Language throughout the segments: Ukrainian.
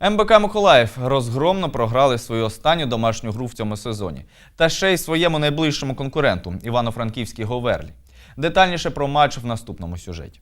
МБК Миколаїв розгромно програли свою останню домашню гру в цьому сезоні. Та ще й своєму найближчому конкуренту Івано-Франківській Говерлі. Детальніше про матч в наступному сюжеті.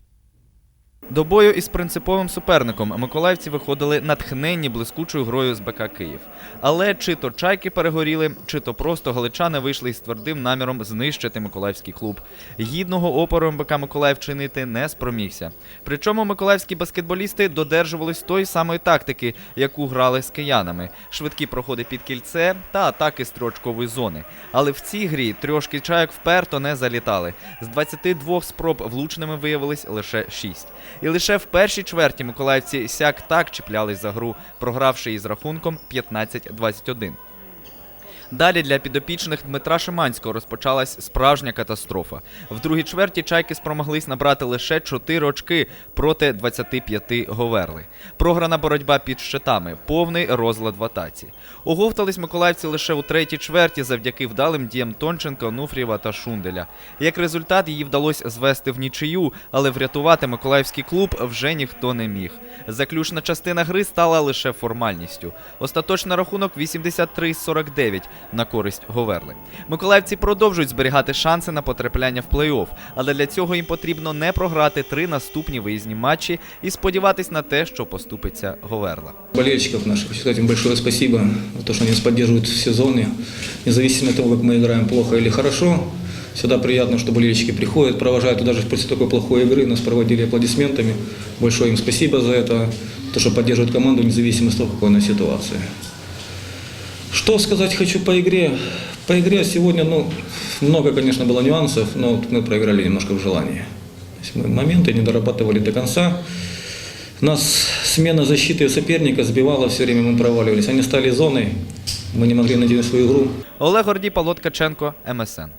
До бою із принциповим суперником миколаївці виходили натхненні блискучою грою з БК Київ. Але чи то чайки перегоріли, чи то просто галичани вийшли із твердим наміром знищити миколаївський клуб. Гідного опору МБК Миколаїв чинити не спромігся. Причому миколаївські баскетболісти додержувались тої самої тактики, яку грали з киянами: швидкі проходи під кільце та атаки строчкової зони. Але в цій грі трьошки чайок вперто не залітали. З 22 спроб влучними виявились лише 6. І лише в першій чверті миколаївці сяк так чіплялись за гру, програвши із рахунком 15-21. Далі для підопічних Дмитра Шиманського розпочалась справжня катастрофа. В другій чверті чайки спромоглись набрати лише 4 очки проти 25 Говерли. Програна боротьба під щитами, повний розлад в атаці. Оговтались миколаївці лише у третій чверті завдяки вдалим діям Тонченка, Нуфрієва та Шунделя. Як результат, її вдалося звести в нічию, але врятувати миколаївський клуб вже ніхто не міг. Заключна частина гри стала лише формальністю. Остаточний рахунок 83-49 на користь Говерли. Миколаївці продовжують зберігати шанси на потрапляння в плей-офф, але для цього їм потрібно не програти три наступні виїзні матчі і сподіватись на те, що поступиться Говерла. Болельщиков наших, хочу сказать им большое спасибо за то, что они нас поддерживают в сезоне. Независимо от того, как мы играем плохо или хорошо, всегда приятно, что болельщики приходят, провожают. И даже после такой плохой игры нас проводили аплодисментами. Большое им спасибо за это, то, что поддерживают команду, независимо от того, какой она ситуация. Что сказать хочу по игре? По игре сегодня, ну, много, конечно, было нюансов, но вот мы проиграли немножко в желании. То есть мы моменты не дорабатывали до конца. Нас смена защиты соперника сбивала все время, мы проваливались. Они стали зоной, мы не могли найти свою игру. Олег Гордій, Павло Ткаченко, МСН.